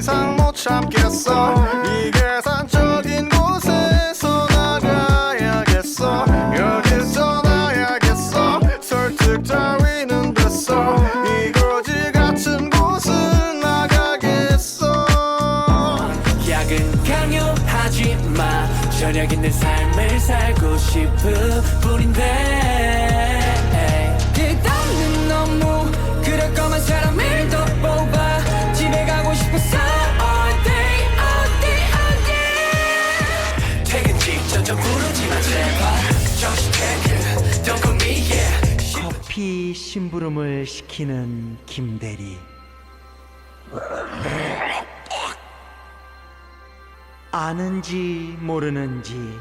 참겠어. 이 계산적인 곳에서 나가야겠어. 여기서 나야겠어. 설득 따위는 됐어. 이 거지 같은 곳은 나가겠어. 약은 강요하지 마. 저녁 있는 삶을 살고 싶은 뿐인데 커피 심부름을 시키는 김대리. 아는지 모르는지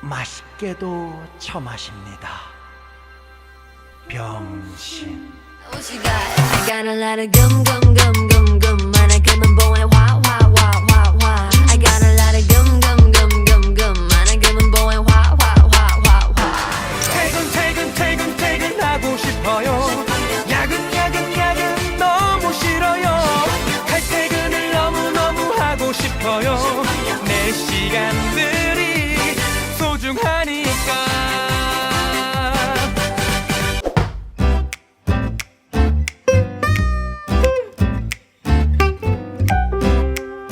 맛있게도 처마십니다. 병신 싶어요. 내 시간